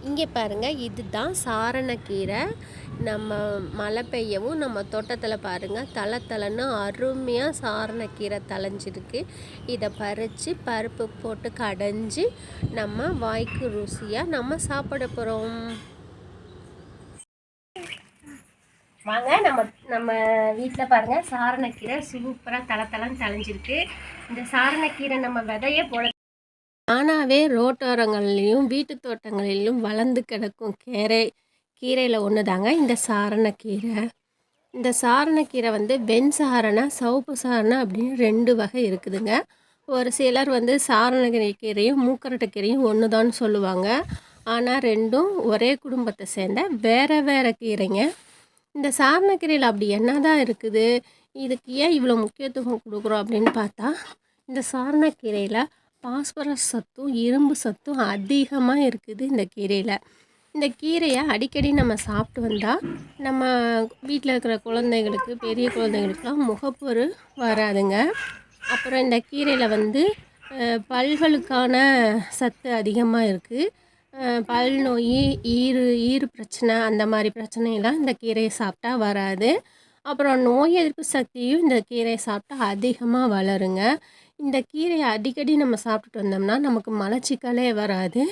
இங்கே பாருங்கள் இதுதான் சாரணக்கீரை. நம்ம மழை பெய்யவும் நம்ம தோட்டத்தில் பாருங்கள் தலை தலைன்னு அருமையாக சாரணக்கீரை தலைஞ்சிருக்கு இதை பறித்து பருப்பு போட்டு கடைஞ்சி நம்ம வாய்க்கு ருசியாக நம்ம சாப்பிட போகிறோம் வாங்க நம்ம நம்ம வீட்டில் பாருங்கள் சாரணக்கீரை சூப்பராக தலை தலைன்னு தலைஞ்சிருக்கு இந்த சாரணக்கீரை நம்ம விதைய போட தானாகவே ரோட்டோரங்கள்லேயும் வீட்டு தோட்டங்களிலும் வளர்ந்து கிடக்கும் கீரை கீரையில் ஒன்று தாங்க இந்த சாரணக்கீரை. இந்த சாரணக்கீரை வந்து வெண் சாரணை சவுப்பு சாரணை அப்படின்னு ரெண்டு வகை இருக்குதுங்க. ஒரு சிலர் வந்து சாரணக்கீரை கீரையும் மூக்கரட்டை கீரையும் ஒன்று தான் சொல்லுவாங்க. ஆனால் ரெண்டும் ஒரே குடும்பத்தை சேர்ந்த வேறு வேறு கீரைங்க. இந்த சாரணக்கீரையில் அப்படி என்ன தான் இருக்குது? இதுக்கு ஏன் இவ்வளோ முக்கியத்துவம் கொடுக்குறோம் அப்படின்னு பார்த்தா இந்த சாரணக்கீரையில் பாஸ்பரஸ் சத்தும் இரும்பு சத்தும் அதிகமாக இருக்குது இந்த கீரையில். இந்த கீரையை அடிக்கடி நம்ம சாப்பிட்டு வந்தால் நம்ம வீட்டில் இருக்கிற குழந்தைங்களுக்கு பெரிய குழந்தைங்களுக்குலாம் முகப்பொரு வராதுங்க. அப்புறம் இந்த கீரையில் வந்து பல்களுக்கான சத்து அதிகமாக இருக்குது பல் நோய் ஈறு ஈறு பிரச்சனை அந்த மாதிரி பிரச்சனையெல்லாம் இந்த கீரையை சாப்பிட்டா வராது. அப்புறம் நோய் எதிர்ப்பு சக்தியும் இந்த கீரையை சாப்பிட்டா அதிகமாக வளருங்க. இந்த கீரையை அடிக்கடி நம்ம சாப்பிட்டுட்டு வந்தோம்னா நமக்கு மலச்சிக்கலே வராது.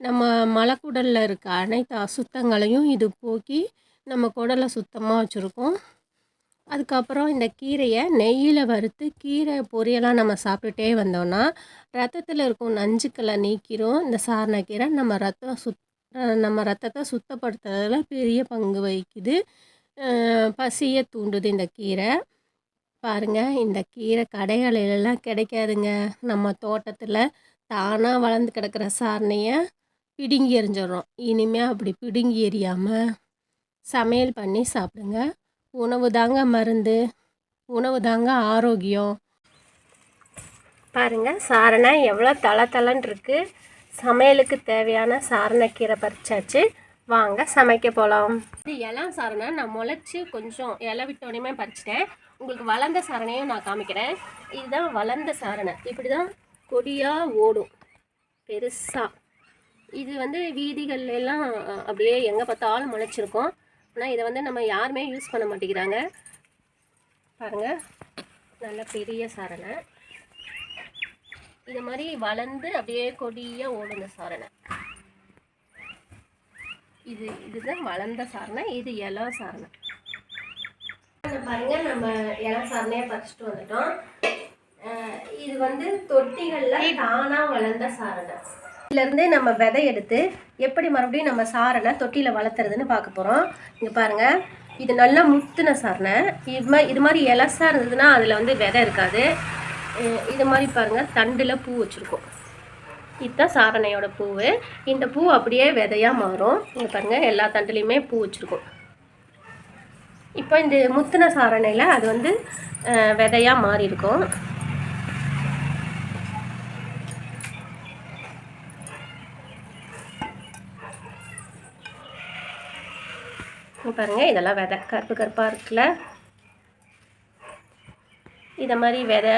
நம்ம மலக்குடலில் இருக்க அனைத்து அசுத்தங்களையும் இது போக்கி நம்ம குடலை சுத்தமாக வச்சுருக்கோம். அதுக்கப்புறம் இந்த கீரையை நெய்யில் வறுத்து கீரை பொரியெல்லாம் நம்ம சாப்பிட்டுட்டே வந்தோம்னா ரத்தத்தில் இருக்கும் நஞ்சுக்களை நீக்கிறோம் இந்த சாரணக்கீரை நம்ம ரத்தம் சுத் நம்ம ரத்தத்தை சுத்தப்படுத்துறதுல பெரிய பங்கு வகிக்குது. பசியை தூண்டுது இந்த கீரை. பாருங்கள் இந்த கீரை கடைகளிலெல்லாம் கிடைக்காதுங்க. நம்ம தோட்டத்தில் தானாக வளர்ந்து கிடக்கிற சாரணையை பிடுங்கி எறிஞ்சிடுறோம் இனிமேல் அப்படி பிடுங்கி எறியாமல் சமையல் பண்ணி சாப்பிடுங்க. உணவு தாங்க மருந்து உணவு தாங்க ஆரோக்கியம். பாருங்கள் சாரணை எவ்வளோ தலை தலைன்னு இருக்குது சமையலுக்கு தேவையான சாரணக்கீரை பறிச்சாச்சு. வாங்க சமைக்க போகலாம் இது இளம் சாரணை. நான் முளைச்சி கொஞ்சம் இலை விட்டோடனே பறிச்சிட்டேன். உங்களுக்கு வளர்ந்த சாரணையும் நான் காமிக்கிறேன். இதுதான் வளர்ந்த சாரணை. இப்படி தான் கொடியாக ஓடும். பெருசாக இது வந்து வீதிகள்ல எல்லாம் அப்படியே எங்கே பார்த்தாலும் முளைச்சிருக்கும். ஆனால் இதை வந்து நம்ம யாருமே யூஸ் பண்ண மாட்டேங்கிறாங்க. பாருங்கள் நல்ல பெரிய சாரணை. இது மாதிரி வளர்ந்து அப்படியே கொடியாக ஓடும் இந்த சாரணை. இது இதுதான் வளர்ந்த சாரணை. இது இளம் சாரணை. பாருங்க நம்ம இலம் சாரணையாக பறிச்சுட்டு வந்துட்டோம். இது வந்து தொட்டிகளில் தானாக வளர்ந்த சாரணை. இதுலேருந்தே நம்ம விதை எடுத்து எப்படி மறுபடியும் நம்ம சாரணை தொட்டியில் வளர்த்துறதுன்னு பார்க்க போகிறோம் இங்கே பாருங்கள் இது நல்லா முத்துன சாரணை. இது மாதிரி இது மாதிரி இலசா இருந்ததுன்னா அதில் வந்து விதை இருக்காது. இது மாதிரி பாருங்கள் தண்டில் பூ வச்சுருக்கோம். இதுதான் சாரணையோட பூவு. இந்த பூ அப்படியே விதையாக மாறும். இங்கே பாருங்கள் எல்லா தண்டுலேயுமே பூ வச்சுருக்கோம். இப்போ இந்த முத்தின சாரணையில் அது வந்து விதையாக மாறி இருக்கும் பாருங்கள் இதெல்லாம் விதை கருப்பு கருப்பாக இருக்குல்ல? இதை மாதிரி விதை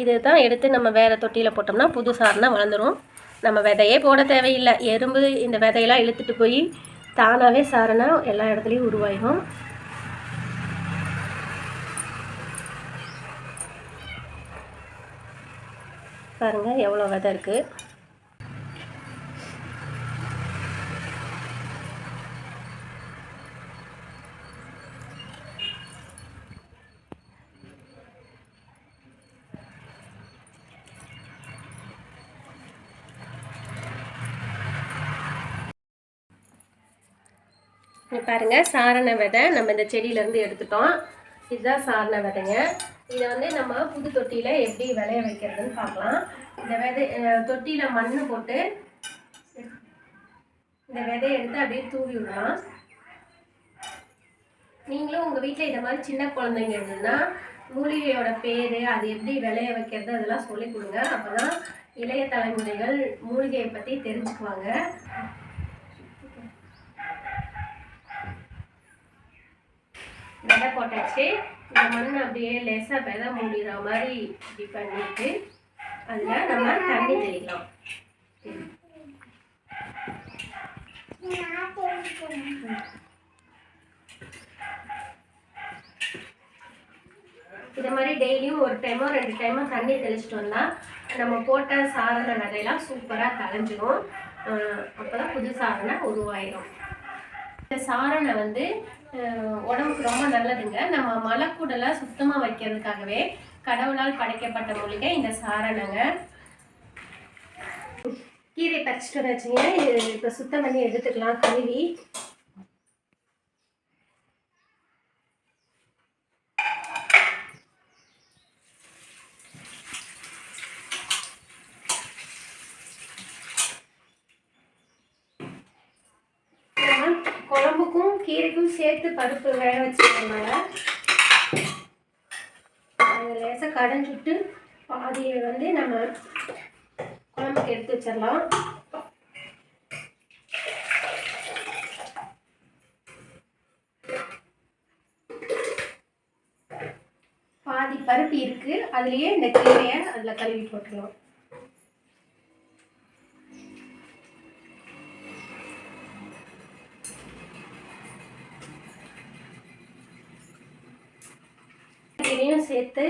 இது தான் எடுத்து நம்ம வேறு தொட்டியில் போட்டோம்னா புது சாரணை வளர்ந்துடும் நம்ம விதையே போட தேவையில்லை. எறும்பு இந்த விதையெல்லாம் இழுத்துட்டு போய் தானாகவே சாரணை எல்லா இடத்துலையும் உருவாயிடும் பாருங்கள் எவ்வளோ விதை இருக்குது பாருங்கள் சாரண விதை. நம்ம இந்த செடியிலேருந்து எடுத்துட்டோம். இதுதான் சாரண விதைங்க. இதை வந்து நம்ம புது தொட்டியில் எப்படி விளைய வைக்கிறதுன்னு பார்க்கலாம். இந்த விதை தொட்டியில் மண் போட்டு இந்த விதையை எடுத்து அப்படியே தூவி விடலாம். நீங்களும் உங்கள் வீட்டில் இந்த மாதிரி சின்ன குழந்தைங்க இருந்ததுன்னா மூலிகையோட பேர் அது எப்படி விளைய வைக்கிறது அதெல்லாம் சொல்லி கொடுங்க. அப்போ தான் இளைய தலைமுறைகள் மூலிகையை பற்றி தெரிஞ்சுக்குவாங்க. விதை போட்டாச்சு. இந்த மண் அப்படியே லேசாக விதை மூடிற மாதிரி இப்படி பண்ணிட்டு அதில் நம்ம தண்ணி தெளிக்கலாம். இதை மாதிரி டெய்லியும் ஒரு டைமோ ரெண்டு டைமோ தண்ணி தெளிச்சிட்டு வந்தால் நம்ம போட்ட சாதனை விதையெல்லாம் சூப்பராக கலைஞ்சிரும் அப்போ தான் புது சாதனை உருவாயிடும் இந்த சாரணை வந்து உடம்புக்கு ரொம்ப நல்லதுங்க. நம்ம மலக்குடலை சுத்தமாக வைக்கிறதுக்காகவே கடவுளால் படைக்கப்பட்ட மூலிகை இந்த சாரணங்க கீரை பறிச்சுட்டு வச்சுங்க இது இப்போ சுத்தம் பண்ணி எடுத்துக்கலாம் கழுவி நம்ம குழம்புக்கும் கீரைக்கும் சேர்த்து பருப்பு வேக வச்சுக்கிறதுனால அதை லேசாக கடைஞ்சிட்டு பாதியை வந்து நம்ம குழம்புக்கு எடுத்து வச்சிடலாம். பாதி பருப்பு இருக்குது அதுலேயே இந்த கீரையை அதில் கழுவி போட்டுக்கலாம். இதையும் சேர்த்து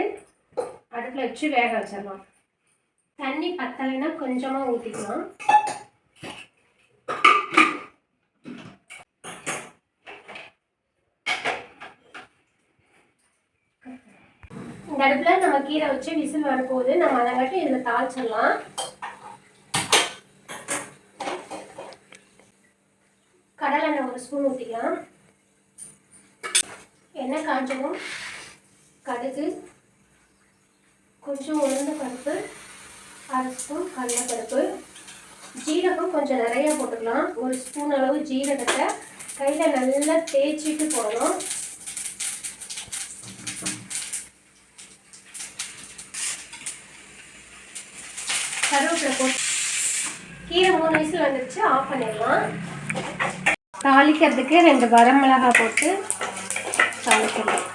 அடுப்பில் வச்சு வேக வச்சிடலாம். தண்ணி பத்தலைன்னா கொஞ்சமாக ஊற்றிக்கலாம் இந்த அடுப்பில் நம்ம கீரை வச்சு விசில் வரப்போகுது நம்ம அதை மட்டும் இதில் தாளிச்சிடலாம். கடலெண்ணெய் ஒரு ஸ்பூன் ஊற்றிக்கலாம் எண்ணெய் காய்ச்சணும் கடுகு கொஞ்சம் உளுந்த பருப்பு அரை ஸ்பூன் கடலைப்பருப்பு. ஜீரகம் கொஞ்சம் நிறையா போட்டுக்கலாம். ஒரு ஸ்பூன் அளவு ஜீரகத்தை கையில் நல்லா தேய்ச்சிட்டு போகணும் கருவேப்பிலை போட்டு கீரை மூணு விசில் வந்துருச்சு ஆஃப் பண்ணிடலாம். தாளிக்கிறதுக்கு ரெண்டு வரமிளகாய் போட்டு தாளிக்கலாம்.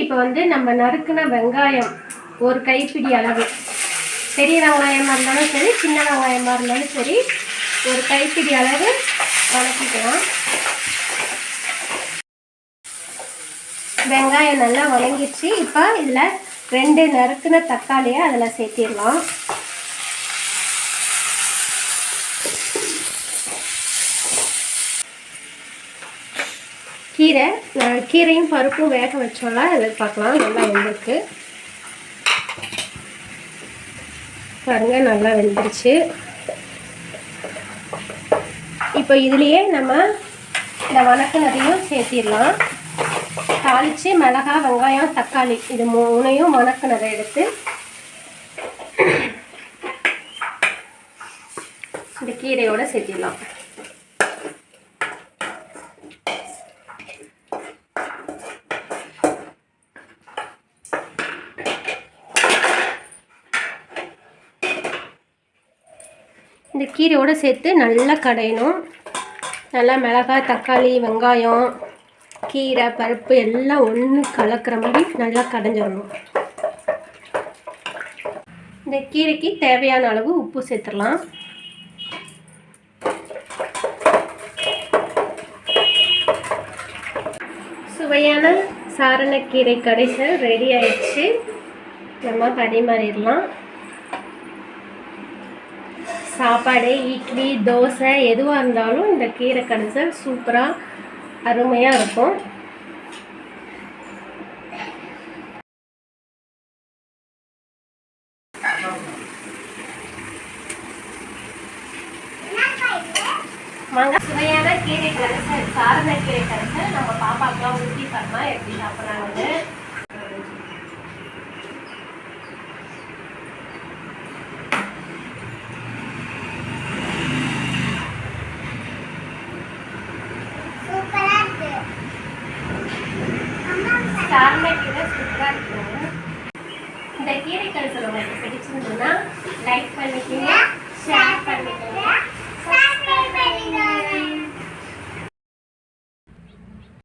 இப்போ வந்து நம்ம நறுக்குன வெங்காயம் ஒரு கைப்பிடி அளவு. பெரிய வெங்காயமாக இருந்தாலும் சரி சின்ன வெங்காயமாக இருந்தாலும் சரி ஒரு கைப்பிடி அளவு வதக்கிக்கலாம் வெங்காயம் நல்லா வதங்கிடுச்சு இப்போ இதில் ரெண்டு நறுக்குன தக்காளியை அதில் சேர்த்திடலாம். கீரை கீரையும் பருப்பும் வேக வச்சோம்னா அதில் பார்க்கலாம் நல்லா வெந்திருக்கு. பாருங்க நல்லா வெந்துருச்சு. இப்போ இதுலேயே நம்ம இந்த வணக்கினதையும் சேர்த்திடலாம். தாளித்து மிளகா வெங்காயம் தக்காளி இது மூணையும் வணக்கினதை எடுத்து இந்த கீரையோடு சேர்த்திடலாம். இந்த கீரையோடு சேர்த்து நல்லா கடையணும். நல்லா மிளகாய் தக்காளி வெங்காயம் கீரை பருப்பு எல்லாம் ஒன்று கலக்கிற மாதிரி நல்லா கடைஞ்சிடணும். இந்த கீரைக்கு தேவையான அளவு உப்பு சேர்த்துடலாம். சுவையான சாரணக்கீரை கடைசல் ரெடி ஆயிடுச்சு. நம்ம பரிமாறிடலாம் சாப்பாடு இட்லி தோசை எதுவாக இருந்தாலும் இந்த கீரை கடைசல் சூப்பராக அருமையாக இருக்கும். வாங்க சுவையான கீரை கடைசல் சாரண கீரை கடைசல் நம்ம பாப்பாக்கெல்லாம் ஊற்றி தரலாம் எப்படி சாப்பிட்றாங்கன்னு சாரண கீரை சூப்பராக இருக்குங்க இந்த கீரை கடைசல்